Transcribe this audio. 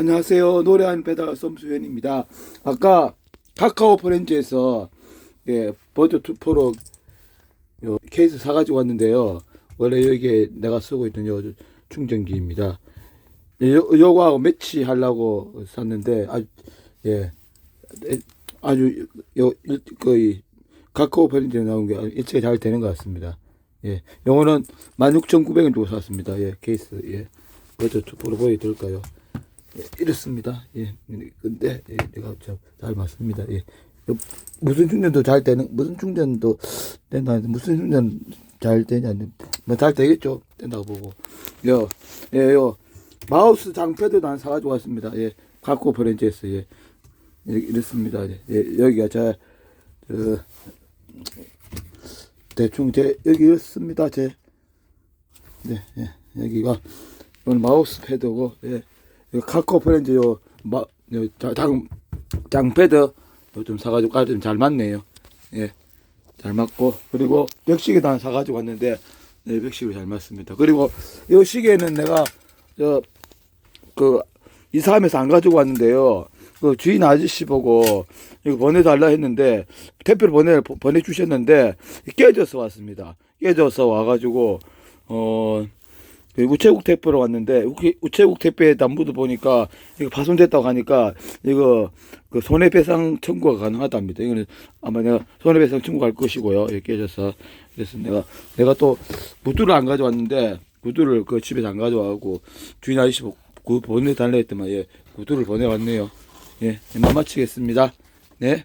안녕하세요. 노래하는 배달 썸수현입니다. 아까 카카오 프렌즈에서 예, 2 프로 요 케이스 사가지고 왔는데요. 원래 여기에 내가 쓰고 있던 요 충전기입니다. 예, 요, 요거하고 매치하려고 샀는데 아주 예 에, 아주 요 일- 거의 카카오 프렌즈에 나온 게 일체가 잘 되는 것 같습니다. 예, 요거는 16,900원 주고 샀습니다. 예, 케이스 예. 2 프로 보여드릴까요? 예, 이렇습니다. 예. 근데 예, 내가 참잘 맞습니다. 예. 요, 무슨 충전도 잘 되는 무슨 충전도 된다 무슨 충전 잘 되냐 뭐 잘 되겠죠 된다고 보고 요, 예, 요 마우스 장패도 난 사가지고 왔습니다. 예, 갖고 브랜드에서 예, 예 이렇습니다. 예, 예, 여기가 저, 저 대충 제 여기 이렇습니다. 제 네, 예, 여기가 오늘 마우스 패드고 예. 이 카코 프렌즈 요, 장패드 요좀 사가지고 까지 좀잘 맞네요. 예. 잘 맞고, 그리고 벽시계도 하나 사가지고 왔는데, 네, 벽시계 잘 맞습니다. 그리고 이 시계는 내가, 저, 그, 이사하면서 안 가지고 왔는데요. 그 주인 아저씨 보고 이거 보내달라 했는데, 택배를 보내, 보내주셨는데, 깨져서 왔습니다. 깨져서 와가지고, 어, 그 우체국 택배로 왔는데 우체- 우체국 택배 남부도 보니까 이거 파손됐다고 하니까 이거 그 손해배상 청구가 가능하답니다. 이거는 아마 내가 손해배상 청구할 것이고요. 이렇게 해줘서 그래서 내가 내가 또 구두를 안 가져왔는데 구두를 그 집에서 안 가져와고 주인 아저씨 보- 구 보내달라 했더만 예 구두를 보내왔네요. 예 이만 마치겠습니다. 네.